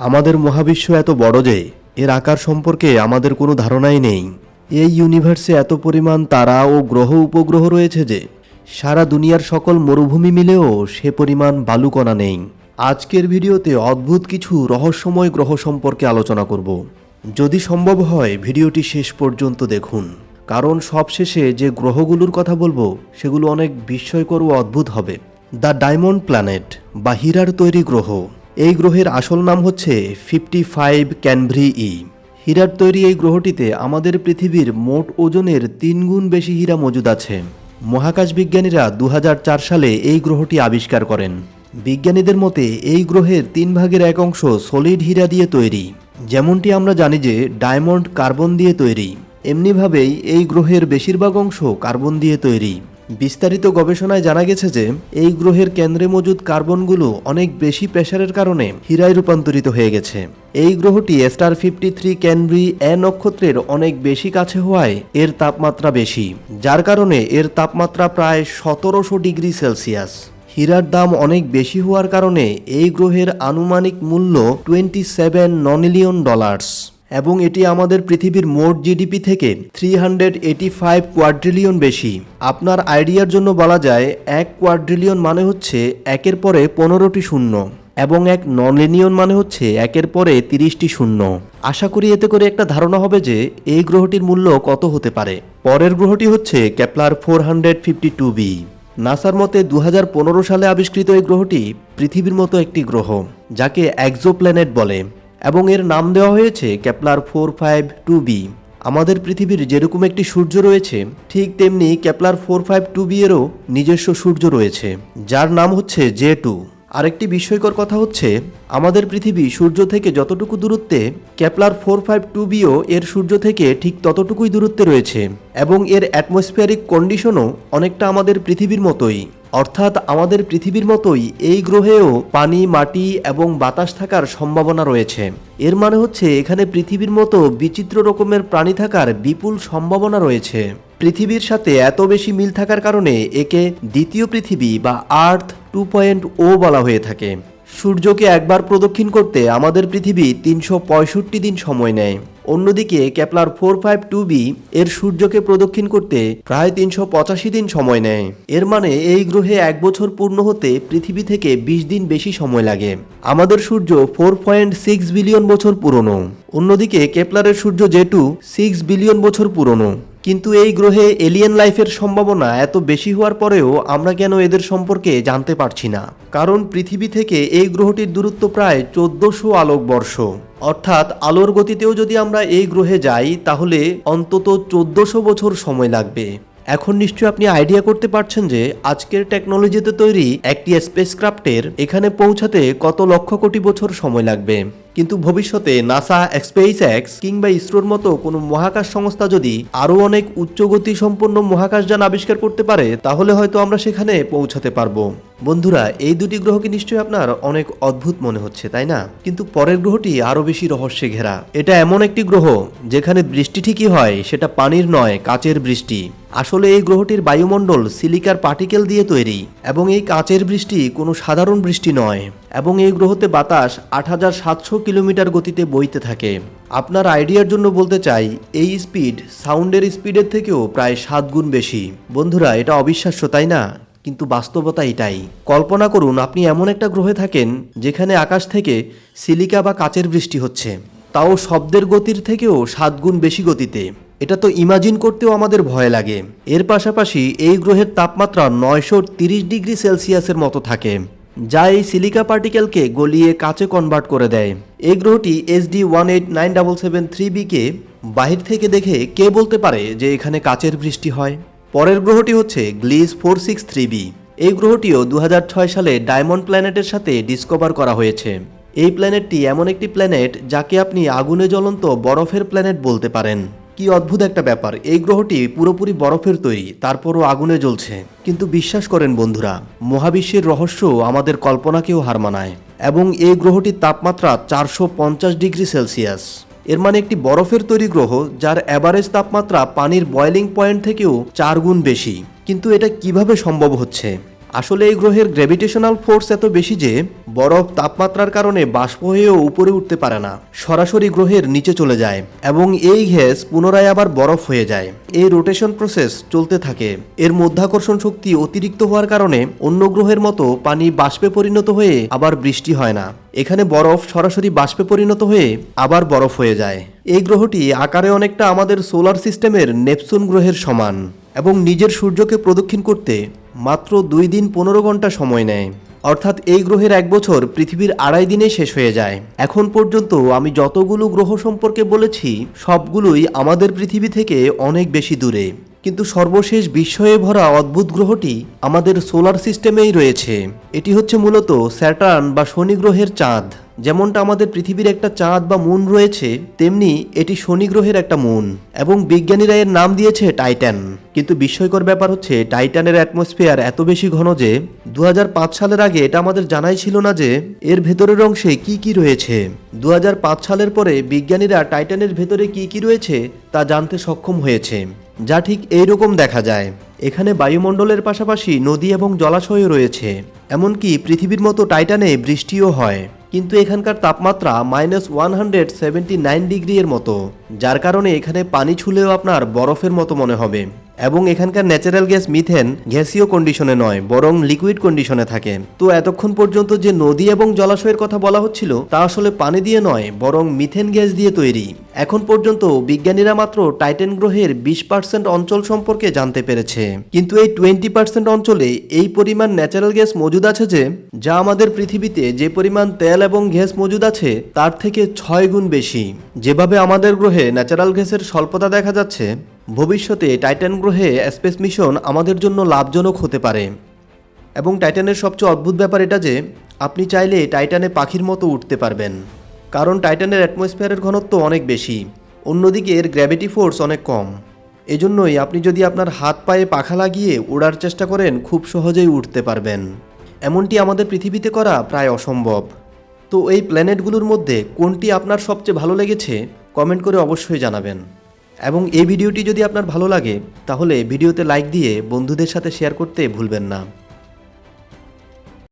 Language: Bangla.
আমাদের মহাবিশ্ব এত বড় যে, এর আকার সম্পর্কে আমাদের কোনো ধারণাই নেই। এই ইউনিভার্সে এত পরিমাণ তারা ও গ্রহ উপগ্রহ রয়েছে যে, সারা দুনিয়ার সকল মরুভূমি মিলেও সে পরিমাণ বালুকণা নেই। আজকের ভিডিওতে অদ্ভুত কিছু রহস্যময় গ্রহ সম্পর্কে আলোচনা করব। যদি সম্ভব হয়, ভিডিওটি শেষ পর্যন্ত দেখুন। কারণ সবশেষে যে গ্রহগুলোর কথা বলব, সেগুলো অনেক বিস্ময়কর ও অদ্ভুত হবে। দ্য ডায়মন্ড প্ল্যানেট বা হীরার তৈরি গ্রহ। এই গ্রহের আসল নাম হচ্ছে ফিফটি ফাইভ ক্যানভ্রি ই। হীরার তৈরি এই গ্রহটিতে আমাদের পৃথিবীর মোট ওজনের তিন গুণ বেশি হীরা মজুদ আছে। মহাকাশ বিজ্ঞানীরা দু হাজার চার সালে এই গ্রহটি আবিষ্কার করেন। বিজ্ঞানীদের মতে, এই গ্রহের তিন ভাগের এক অংশ সলিড হীরা দিয়ে তৈরি। যেমনটি আমরা জানি যে ডায়মন্ড কার্বন দিয়ে তৈরি। এমনিভাবেই এই গ্রহের বেশিরভাগ অংশ কার্বন দিয়ে তৈরি। বিস্তারিত গবেষণায় জানা গেছে যে, এই গ্রহের কেন্দ্রে মজুদ কার্বনগুলো অনেক বেশি প্রেসারের কারণে হীরায় রূপান্তরিত হয়ে গেছে। এই গ্রহটি স্টার ফিফটি থ্রি ক্যানব্রি এ নক্ষত্রের অনেক বেশি কাছে হওয়ায় এর তাপমাত্রা বেশি, যার কারণে এর তাপমাত্রা প্রায় সতেরোশো ডিগ্রি সেলসিয়াস। হীরার দাম অনেক বেশি হওয়ার কারণে এই গ্রহের আনুমানিক মূল্য টোয়েন্টি সেভেন ননিলিয়ন ডলার্স। এবং এটি আমাদের পৃথিবীর মোট জিডিপি থেকে three hundred eighty five quadrillion বেশি। আপনার আইডিয়ার জন্য বলা যায়, এক কোয়াড্রিলিয়ন মানে হচ্ছে একের পরে পনেরোটি শূন্য এবং এক ননলিনিয়ন মানে হচ্ছে একের পরে তিরিশটি শূন্য। আশা করি এতে করে একটা ধারণা হবে যে, এই গ্রহটির মূল্য কত হতে পারে। পরের গ্রহটি হচ্ছে Kepler four hundred fifty two B নাসার মতে দু হাজার পনেরো সালে আবিষ্কৃত এই গ্রহটি পৃথিবীর মতো একটি গ্রহ, যাকে একজোপ্ল্যানেট বলে। এবং এর নাম দেওয়া হয়েছে Kepler four five two B. আমাদের পৃথিবীর যেরকম একটি সূর্য রয়েছে, ঠিক তেমনি Kepler four five two B এরও নিজস্ব সূর্য রয়েছে, যার নাম হচ্ছে জে টু। আরেকটি বিস্ময়কর কথা হচ্ছে, আমাদের পৃথিবী সূর্য থেকে যতটুকু দূরত্বে, ক্যাপলার ফোর ফাইভ টু বিও এর সূর্য থেকে ঠিক ততটুকুই দূরত্বে রয়েছে, এবং এর অ্যাটমসফিয়ারিক কন্ডিশনও অনেকটা আমাদের পৃথিবীর মতোই। অর্থাৎ আমাদের পৃথিবীর মতোই এই গ্রহেও পানি, মাটি এবং বাতাস থাকার সম্ভাবনা রয়েছে। এর মানে হচ্ছে এখানে পৃথিবীর মতো বিচিত্র রকমের প্রাণী থাকার বিপুল সম্ভাবনা রয়েছে। পৃথিবীর সাথে এত বেশি মিল থাকার কারণে একে দ্বিতীয় পৃথিবী বা আর্থ টু পয়েন্ট ও বলা হয়ে থাকে। সূর্যকে একবার প্রদক্ষিণ করতে আমাদের পৃথিবী তিনশো পঁয়ষট্টি দিন সময় নেয়। অন্যদিকে Kepler four five two B এর সূর্যকে প্রদক্ষিণ করতে প্রায় তিনশো পঁচাশি দিন সময় নেয়। এর মানে এই গ্রহে এক বছর পূর্ণ হতে পৃথিবী থেকে বিশ দিন বেশি সময় লাগে। আমাদের সূর্য ফোর পয়েন্ট সিক্স বিলিয়ন বছর পুরনো। অন্যদিকে কেপলারের সূর্য জেটু সিক্স বিলিয়ন বছর পুরনো। কিন্তু এই গ্রহে এলিয়েন লাইফের সম্ভাবনা এত বেশি হওয়ার পরেও আমরা কেন এদের সম্পর্কে জানতে পারছি না। কারণ পৃথিবী থেকে এই গ্রহটির দূরত্ব প্রায় চোদ্দশো আলোকবর্ষ। অর্থাৎ আলোর গতিতেও যদি আমরা এই গ্রহে যাই, তাহলে অন্তত চোদ্দশো বছর সময় লাগবে। এখন নিশ্চয়ই আপনি আইডিয়া করতে পারছেন যে আজকের টেকনোলজিতে তৈরি একটি স্পেসক্রাফটের এখানে পৌঁছাতে কত লক্ষ কোটি বছর সময় লাগবে। কিন্তু ভবিষ্যতে নাসা স্পেস এক্স কিংবা ইসরোর মতো কোনো মহাকাশ সংস্থা যদি আরও অনেক উচ্চগতি সম্পন্ন মহাকাশযান আবিষ্কার করতে পারে, তাহলে হয়তো আমরা সেখানে পৌঁছাতে পারব। বন্ধুরা, এই দুটি গ্রহকে নিশ্চয়ই আপনার অনেক অদ্ভুত মনে হচ্ছে, তাই না? কিন্তু পরের গ্রহটি আরও বেশি রহস্যে ঘেরা। এটা এমন একটি গ্রহ, যেখানে বৃষ্টি ঠিকই হয়, সেটা পানির নয়, কাচের বৃষ্টি। আসলে এই গ্রহটির বায়ুমণ্ডল সিলিকার পার্টিকেল দিয়ে তৈরি, এবং এই কাচের বৃষ্টি কোনো সাধারণ বৃষ্টি নয়, এবং এই গ্রহতে বাতাস আট হাজার সাতশো কিলোমিটার গতিতে বইতে থাকে। আপনার আইডিয়ার জন্য বলতে চাই, এই স্পিড সাউন্ডের স্পিডের থেকেও প্রায় সাত গুণ বেশি। বন্ধুরা, এটা অবিশ্বাস্য, তাই না? কিন্তু বাস্তবতা এটাই। কল্পনা করুন, আপনি এমন একটা গ্রহে থাকেন যেখানে আকাশ থেকে সিলিকা বা কাচের বৃষ্টি হচ্ছে। তাও শব্দের গতির থেকেও সাত গুণ বেশি গতিতে। এটা তো ইমাজিন করতেও আমাদের ভয় লাগে। এর পাশাপাশি এই গ্রহের তাপমাত্রা নয়শো তিরিশ ডিগ্রি সেলসিয়াসের মতো থাকে, যা এই সিলিকা পার্টিকেলকে গলিয়ে কাচে কনভার্ট করে দেয়। এই গ্রহটি SD one eight nine double seven three বিকে বাহির থেকে দেখে কে বলতে পারে যে এখানে কাচের বৃষ্টি হয়? পরের গ্রহটি হচ্ছে Gliese four six three B. এই গ্রহটিও দু হাজার ছয় সালে ডায়মন্ড প্ল্যানেটের সাথে ডিসকভার করা হয়েছে। এই প্ল্যানেটটি এমন একটি প্ল্যানেট যাকে আপনি আগুনে জ্বলন্ত বরফের প্ল্যানেট বলতে পারেন। কি অদ্ভুত একটা ব্যাপার, এই গ্রহটি পুরোপুরি বরফের তৈরি, তারপরও আগুনে জ্বলছে। কিন্তু বিশ্বাস করেন বন্ধুরা, মহাবিশ্বের রহস্য আমাদের কল্পনাকেও হার মানায়। এবং এই গ্রহটির তাপমাত্রা চারশো পঞ্চাশ ডিগ্রি সেলসিয়াস। এর মানে একটি বরফের তৈরি গ্রহ, যার অ্যাভারেজ তাপমাত্রা পানির বয়েলিং পয়েন্ট থেকেও চার গুণ বেশি। কিন্তু এটা কীভাবে সম্ভব হচ্ছে? আসলে এই গ্রহের গ্র্যাভিটেশনাল ফোর্স এত বেশি যে বরফ তাপমাত্রার কারণে বাষ্প হয়েও উপরে উঠতে পারে না। সরাসরি গ্রহের নিচে চলে যায় এবং এই গ্যাস পুনরায় আবার বরফ হয়ে যায়। এই রোটেশন প্রসেস চলতে থাকে। এর মধ্যাকর্ষণ শক্তি অতিরিক্ত হওয়ার কারণে অন্য গ্রহের মতো পানি বাষ্পে পরিণত হয়ে আবার বৃষ্টি হয় না। এখানে বরফ সরাসরি বাষ্পে পরিণত হয়ে আবার বরফ হয়ে যায়। এই গ্রহটি আকারে অনেকটা আমাদের সোলার সিস্টেমের নেপচুন গ্রহের সমান এবং নিজের সূর্যকে প্রদক্ষিণ করতে মাত্র দুই দিন পনেরো ঘণ্টা সময় নেয়। অর্থাৎ এই গ্রহের এক বছর পৃথিবীর আড়াই দিনে শেষ হয়ে যায়। এখন পর্যন্ত আমি যতগুলো গ্রহ সম্পর্কে বলেছি, সবগুলোই আমাদের পৃথিবী থেকে অনেক বেশি দূরে। কিন্তু সর্বশেষ বিস্ময়ে ভরা অদ্ভুত গ্রহটি আমাদের সোলার সিস্টেমেই রয়েছে। এটি হচ্ছে মূলত স্যাটার্ন বা শনি গ্রহের চাঁদ। যেমনটা আমাদের পৃথিবীর একটা চাঁদ বা মুন রয়েছে, তেমনি এটি শনি গ্রহের একটা মুন এবং বিজ্ঞানীরা এর নাম দিয়েছে টাইটান। কিন্তু বিস্ময়কর ব্যাপার হচ্ছে, টাইটানের অ্যাটমসফিয়ার এত বেশি ঘন যে দু হাজার পাঁচ সালের আগে এটা আমাদের জানাই ছিল না যে, এর ভেতরের অংশে কি কি রয়েছে। দু হাজার পাঁচ সালের পরে বিজ্ঞানীরা টাইটানের ভেতরে কি কি রয়েছে, তা জানতে সক্ষম হয়েছে। যা ঠিক এইরকম দেখা যায়। এখানে বায়ুমণ্ডলের পাশাপাশি নদী এবং জলাশয়ও রয়েছে। এমনকি পৃথিবীর মতো টাইটানে বৃষ্টিও হয়। কিন্তু এখানকার তাপমাত্রা minus one hundred seventy nine degree এর মতো, যার কারণে এখানে পানি ছুলেও আপনার বরফের মতো মনে হবে। এবং এখানকার ন্যাচারাল গ্যাস মিথেন গ্যাসীয় কন্ডিশনে নয়, বরং লিকুইড কন্ডিশনে থাকে। তো এতক্ষণ পর্যন্ত যে নদী এবং জলাশয়ের কথা বলা হচ্ছিল, তা আসলে পানি দিয়ে নয়, বরং মিথেন গ্যাস দিয়ে তৈরি। এখন পর্যন্ত বিজ্ঞানীরা মাত্র টাইটেন গ্রহের বিশ পার্সেন্ট অঞ্চল সম্পর্কে জানতে পেরেছে। কিন্তু এই টোয়েন্টি পার্সেন্ট অঞ্চলে এই পরিমাণ ন্যাচারাল গ্যাস মজুদ আছে যে, যা আমাদের পৃথিবীতে যে পরিমাণ তেল এবং গ্যাস মজুদ আছে, তার থেকে ছয় গুণ বেশি। যেভাবে আমাদের গ্রহে ন্যাচারাল গ্যাসের স্বল্পতা দেখা যাচ্ছে ভবিষ্যতে টাইটান গ্রহে স্পেস মিশন আমাদের জন্য লাভজনক হতে পারে। এবং টাইটানের সবচেয়ে অদ্ভুত ব্যাপার এটা যে, আপনি চাইলে টাইটানে পাখির মতো উঠতে পারবেন। কারণ টাইটানের অ্যাটমসফিয়ারের ঘনত্ব অনেক বেশি, অন্যদিকে এর গ্র্যাভিটি ফোর্স অনেক কম। এজন্যই আপনি যদি আপনার হাত পায়ে পাখা লাগিয়ে ওড়ার চেষ্টা করেন, খুব সহজেই উঠতে পারবেন। এমনটি আমাদের পৃথিবীতে করা প্রায় অসম্ভব। তো এই প্ল্যানেটগুলোর মধ্যে কোনটি আপনার সবচেয়ে ভালো লেগেছে, কমেন্ট করে অবশ্যই জানাবেন। এবং এই ভিডিওটি যদি আপনার ভালো লাগে, তাহলে ভিডিওতে লাইক দিয়ে বন্ধুদের সাথে শেয়ার করতে ভুলবেন না।